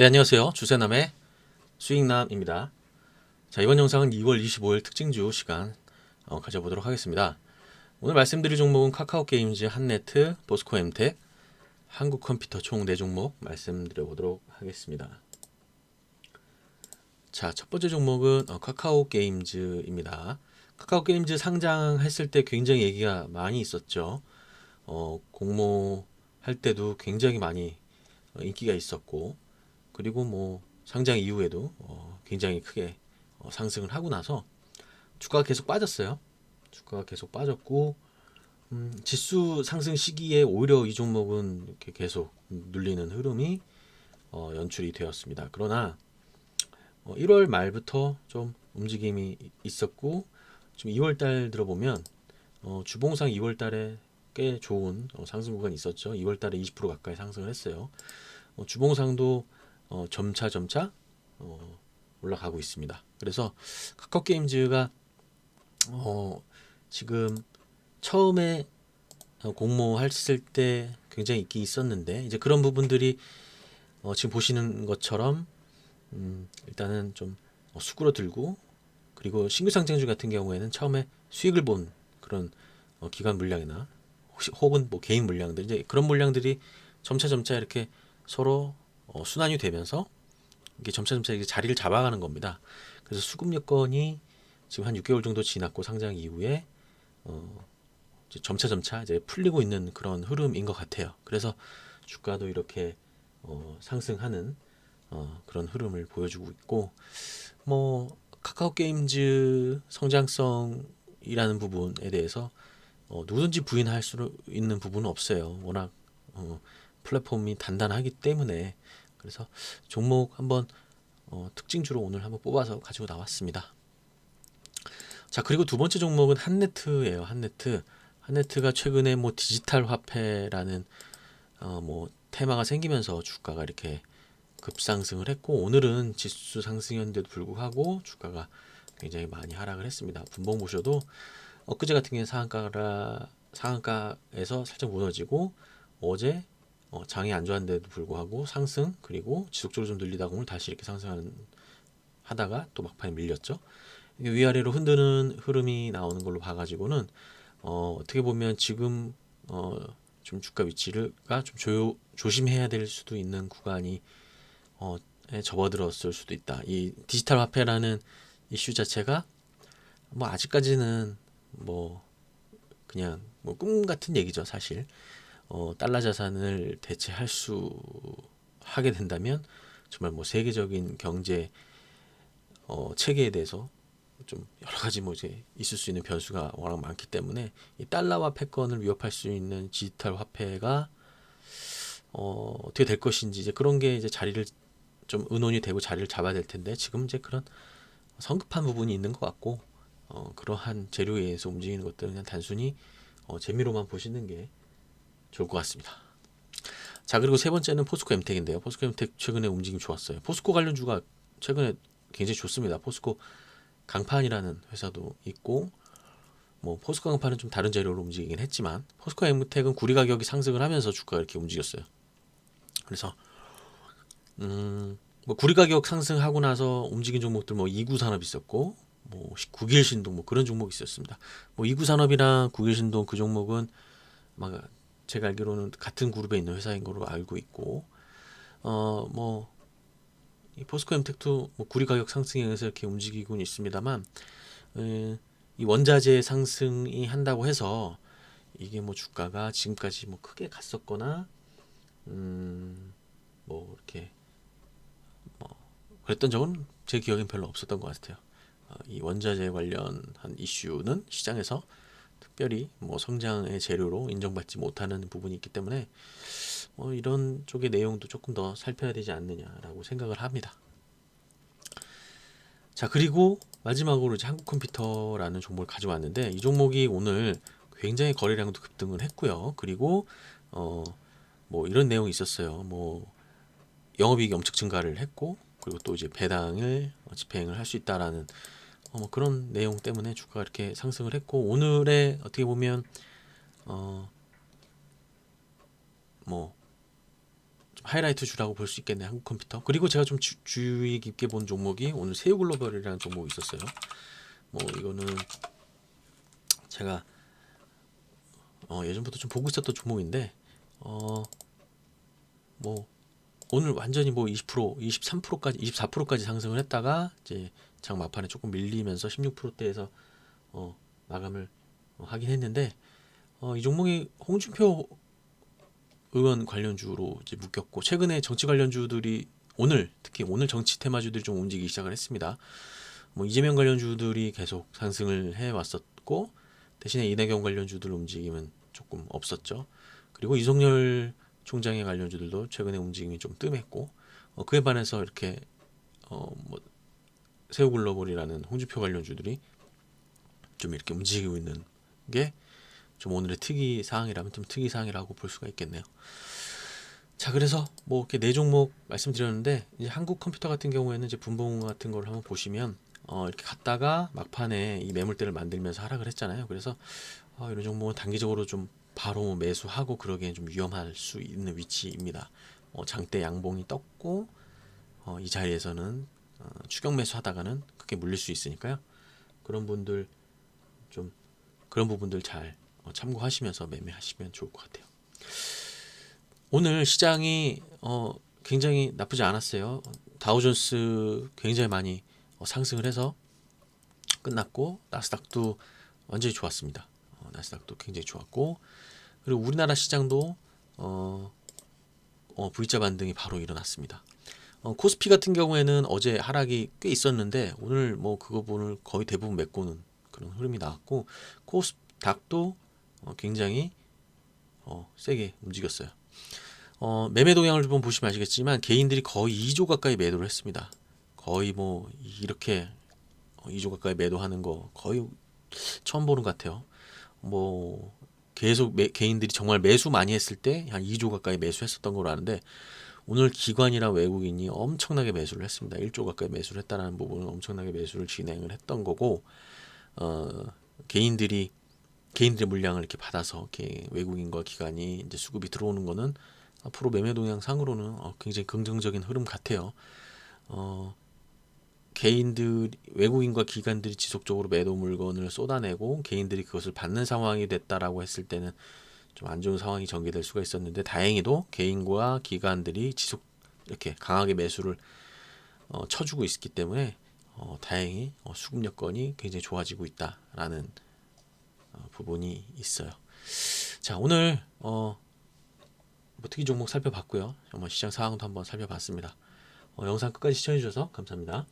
네, 안녕하세요. 주세남의 수익남입니다. 자, 이번 영상은 2월 25일 특징주 시간 어, 가져보도록 하겠습니다. 오늘 말씀드릴 종목은 카카오 게임즈, 한네트, 보스코 엠텍, 한국 컴퓨터 총 4종목 말씀드려 보도록 하겠습니다. 자, 첫 번째 종목은 어, 카카오 게임즈입니다. 카카오 게임즈 상장했을 때 굉장히 얘기가 많이 있었죠. 어, 공모할 때도 굉장히 많이 어, 인기가 있었고, 그리고 뭐 상장 이후에도 어, 굉장히 크게 어, 상승을 하고 나서 주가가 계속 빠졌어요. 주가가 계속 빠졌고 음, 지수 상승 시기에 오히려 이 종목은 이렇게 계속 눌리는 흐름이 어, 연출이 되었습니다. 그러나 어, 1월 말부터 좀 움직임이 있었고 지금 2월 달 들어보면 어, 주봉상 2월 달에 꽤 좋은 어, 상승 구간이 있었죠. 2월 달에 20% 가까이 상승을 했어요. 어, 주봉상도 어, 점차 점차 어, 올라가고 있습니다. 그래서 카카오 게임즈가 어, 지금 처음에 어, 공모했을 때 굉장히 인기 있었는데 이제 그런 부분들이 어, 지금 보시는 것처럼 음, 일단은 좀 어, 수그러들고 그리고 신규 상장주 같은 경우에는 처음에 수익을 본 그런 어, 기관 물량이나 혹시 혹은 뭐 개인 물량들 이제 그런 물량들이 점차 점차 이렇게 서로 어, 순환이 되면서 이게 점차 점차 이게 자리를 잡아가는 겁니다. 그래서 수급 여건이 지금 한 6개월 정도 지났고 상장 이후에 어, 이제 점차 점차 이제 풀리고 있는 그런 흐름인 것 같아요. 그래서 주가도 이렇게 어, 상승하는 어, 그런 흐름을 보여주고 있고 뭐 카카오 게임즈 성장성이라는 부분에 대해서 어, 누구든지 부인할 수 있는 부분은 없어요. 워낙 어, 플랫폼이 단단하기 때문에 그래서 종목 한번 어, 특징주로 오늘 한번 뽑아서 가지고 나왔습니다. 자 그리고 두 번째 종목은 한네트예요. 한네트 한네트가 최근에 뭐 디지털 화폐라는 어, 뭐 테마가 생기면서 주가가 이렇게 급상승을 했고 오늘은 지수 상승이었는데도 불구하고 주가가 굉장히 많이 하락을 했습니다. 분봉 보셔도 엊그제 같은 경우에 상한가라 상한가에서 살짝 무너지고 어제 어, 장이 안 좋았는데도 불구하고 상승 그리고 지속적으로 좀 늘리다가 오늘 다시 이렇게 상승하는 하다가 또 막판에 밀렸죠. 위아래로 흔드는 흐름이 나오는 걸로 봐가지고는 어, 어떻게 보면 지금 어, 좀 주가 위치를가 좀 조, 조심해야 될 수도 있는 구간이 어, 에 접어들었을 수도 있다. 이 디지털 화폐라는 이슈 자체가 뭐 아직까지는 뭐 그냥 뭐 꿈 같은 얘기죠, 사실. 어, 달러 자산을 대체할 수 하게 된다면 정말 뭐 세계적인 경제 어, 체계에 대해서 좀 여러 가지 뭐 이제 있을 수 있는 변수가 워낙 많기 때문에 이 달러와 패권을 위협할 수 있는 디지털 화폐가 어, 어떻게 될 것인지 이제 그런 게 이제 자리를 좀 의논이 되고 자리를 잡아야 될 텐데 지금 이제 그런 성급한 부분이 있는 것 같고 어, 그러한 재료에 의해서 움직이는 것들은 그냥 단순히 어, 재미로만 보시는 게 좋을 것 같습니다. 자 그리고 세 번째는 포스코 엠텍인데요. 포스코 엠텍 최근에 움직임 좋았어요. 포스코 관련주가 최근에 굉장히 좋습니다. 포스코 강판이라는 회사도 있고 뭐 포스코 강판은 좀 다른 재료로 움직이긴 했지만 포스코 엠텍은 구리 가격이 상승을 하면서 주가가 이렇게 움직였어요. 그래서 음 뭐 구리 가격 상승하고 나서 움직인 종목들 뭐 이구 산업 있었고 뭐 국일 신동 뭐 그런 종목이 있었습니다. 뭐 이구 산업이랑 국일 신동 그 종목은 막 제가 알기로는 같은 그룹에 있는 회사인 걸로 알고 있고 어뭐 포스코 엠텍도 뭐 구리 가격 상승에 의해서 이렇게 움직이곤 있습니다만 에, 이 원자재 상승이 한다고 해서 이게 뭐 주가가 지금까지 뭐 크게 갔었거나 음 뭐 이렇게 뭐 그랬던 적은 제 기억엔 별로 없었던 것 같아요. 어, 이 원자재 관련한 이슈는 시장에서 특별히 뭐 성장의 재료로 인정받지 못하는 부분이 있기 때문에 뭐 이런 쪽의 내용도 조금 더 살펴야 되지 않느냐라고 생각을 합니다. 자 그리고 마지막으로 이제 한국 컴퓨터라는 종목을 가져왔는데 이 종목이 오늘 굉장히 거래량도 급등을 했고요. 그리고 어 뭐 이런 내용이 있었어요. 뭐 영업이익이 엄청 증가를 했고 그리고 또 이제 배당을 집행을 할 수 있다라는 어, 뭐 그런 내용 때문에 주가가 이렇게 상승을 했고 오늘의 어떻게 보면 어뭐좀 하이라이트 주라고 볼 수 있겠네 한국 컴퓨터. 그리고 제가 좀 주, 주의 깊게 본 종목이 오늘 세우 글로벌이라는 종목이 있었어요. 뭐 이거는 제가 어, 예전부터 좀 보고 있었던 종목인데 어 뭐 오늘 완전히 뭐 20%, 23%까지 24%까지 상승을 했다가 이제 장 막판에 조금 밀리면서 16%대에서 어 마감을 어, 하긴 했는데 어, 이 종목이 홍준표 의원 관련주로 이제 묶였고 최근에 정치 관련주들이 오늘 특히 오늘 정치 테마주들이 좀 움직이기 시작을 했습니다. 뭐 이재명 관련주들이 계속 상승을 해 왔었고 대신에 이낙연 관련주들 움직임은 조금 없었죠. 그리고 이성열 총장의 관련주들도 최근에 움직임이 좀 뜸했고 어, 그에 반해서 이렇게 어 뭐 세우글로벌이라는 홍준표 관련주들이 좀 이렇게 움직이고 있는 게 좀 오늘의 특이 사항이라면 좀 특이 사항이라고 볼 수가 있겠네요. 자 그래서 뭐 이렇게 네 종목 말씀드렸는데 이제 한국 컴퓨터 같은 경우에는 이제 분봉 같은 걸 한번 보시면 어 이렇게 갔다가 막판에 이 매물대를 만들면서 하락을 했잖아요. 그래서 어 이런 종목은 단기적으로 좀 바로 매수하고 그러기엔 좀 위험할 수 있는 위치입니다. 어 장대 양봉이 떴고 어 이 자리에서는 어 추격 매수하다가는 크게 물릴 수 있으니까요. 그런 분들 좀 그런 부분들 잘 어, 참고하시면서 매매하시면 좋을 것 같아요. 오늘 시장이 어, 굉장히 나쁘지 않았어요. 다우존스 굉장히 많이 어, 상승을 해서 끝났고 나스닥도 완전히 좋았습니다. 어, 나스닥도 굉장히 좋았고 그리고 우리나라 시장도 어, 어, V자 반등이 바로 일어났습니다. 어, 코스피 같은 경우에는 어제 하락이 꽤 있었는데 오늘 뭐 그거 보는 거의 대부분 메꾸는 그런 흐름이 나왔고 코스닥도 어, 굉장히 어, 세게 움직였어요. 어, 매매 동향을 좀 보시면 아시겠지만 개인들이 거의 2조 가까이 매도를 했습니다. 거의 뭐 이렇게 어, 2조 가까이 매도하는 거 거의 처음 보는 것 같아요. 뭐 계속 매, 개인들이 정말 매수 많이 했을 때 한 2조 가까이 매수했었던 걸로 아는데 오늘 기관이나 외국인이 엄청나게 매수를 했습니다. 1조 가까이 매수를 했다는 부분은 엄청나게 매수를 진행을 했던 거고 어, 개인들이 개인들의 물량을 이렇게 받아서 이렇게 외국인과 기관이 이제 수급이 들어오는 거는 앞으로 매매 동향 상으로는 어, 굉장히 긍정적인 흐름 같아요. 어, 개인들 외국인과 기관들이 지속적으로 매도 물건을 쏟아내고 개인들이 그것을 받는 상황이 됐다라고 했을 때는 좀 안 좋은 상황이 전개될 수가 있었는데 다행히도 개인과 기관들이 지속 이렇게 강하게 매수를 어, 쳐주고 있기 때문에 어, 다행히 어, 수급 여건이 굉장히 좋아지고 있다라는 어, 부분이 있어요. 자 오늘 어, 뭐 특이 종목 살펴봤고요. 정말 시장 상황도 한번 살펴봤습니다. 어, 영상 끝까지 시청해 주셔서 감사합니다.